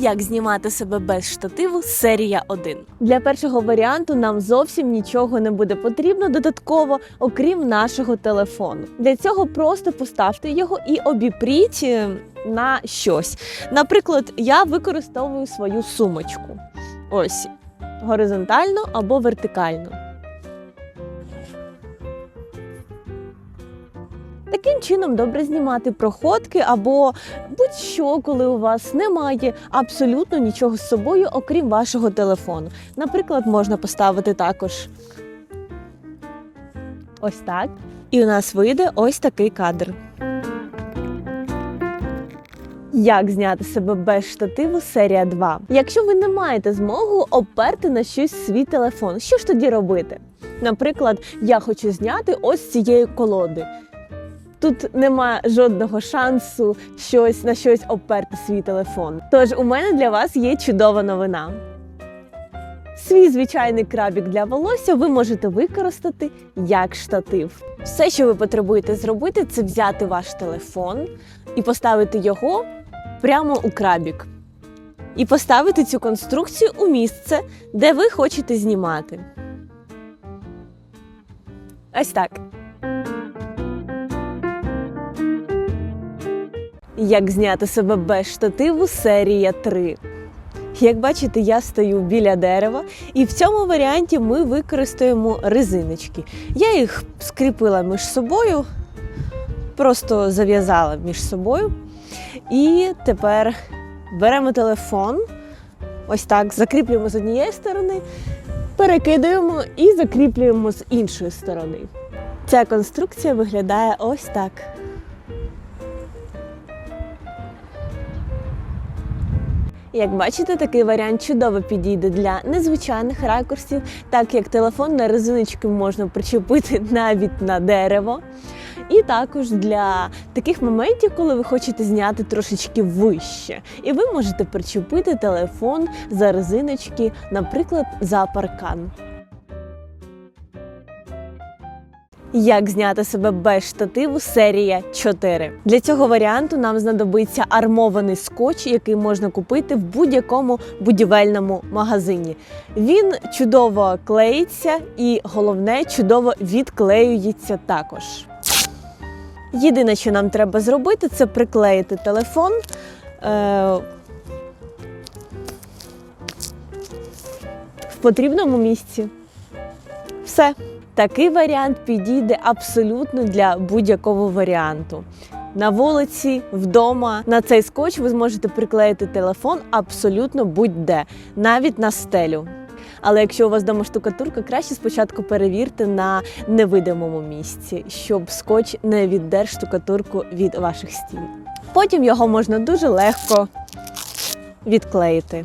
Як знімати себе без штативу серія 1. Для першого варіанту нам зовсім нічого не буде потрібно додатково, окрім нашого телефону. Для цього просто поставте його і обіпріть е, на щось. Наприклад, я використовую свою сумочку. Ось горизонтально або вертикально. Таким чином добре знімати проходки або будь-що, коли у вас немає абсолютно нічого з собою, окрім вашого телефону. Наприклад, можна поставити також ось так. І у нас вийде ось такий кадр. Як зняти себе без штативу серія 2. Якщо ви не маєте змогу оперти на щось свій телефон, що ж тоді робити? Наприклад, я хочу зняти ось цієї колоди. Тут немає жодного шансу щось на щось оперти свій телефон. Тож у мене для вас є чудова новина. Свій звичайний крабік для волосся ви можете використати як штатив. Все, що ви потребуєте зробити, це взяти ваш телефон і поставити його прямо у крабік. І поставити цю конструкцію у місце, де ви хочете знімати. Ось так. Як зняти себе без штативу серія 3. Як бачите, я стою біля дерева, і в цьому варіанті ми використаємо резиночки. Я їх скріпила між собою, просто зав'язала між собою. І тепер беремо телефон, ось так, закріплюємо з однієї сторони, перекидаємо і закріплюємо з іншої сторони. Ця конструкція виглядає ось так. Як бачите, такий варіант чудово підійде для незвичайних ракурсів, так як телефон на резиночки можна причепити навіть на дерево. І також для таких моментів, коли ви хочете зняти трошечки вище. І ви можете причепити телефон за резиночки, наприклад, за паркан. Як зняти себе без штативу серія 4. Для цього варіанту нам знадобиться армований скотч, який можна купити в будь-якому будівельному магазині. Він чудово клеїться і головне чудово відклеюється також. Єдине, що нам треба зробити, це приклеїти телефон. Е- в потрібному місці. Все. Такий варіант підійде абсолютно для будь-якого варіанту. На вулиці, вдома на цей скотч ви зможете приклеїти телефон абсолютно будь-де, навіть на стелю. Але якщо у вас вдома штукатурка, краще спочатку перевірте на невидимому місці, щоб скотч не віддер штукатурку від ваших стін. Потім його можна дуже легко відклеїти.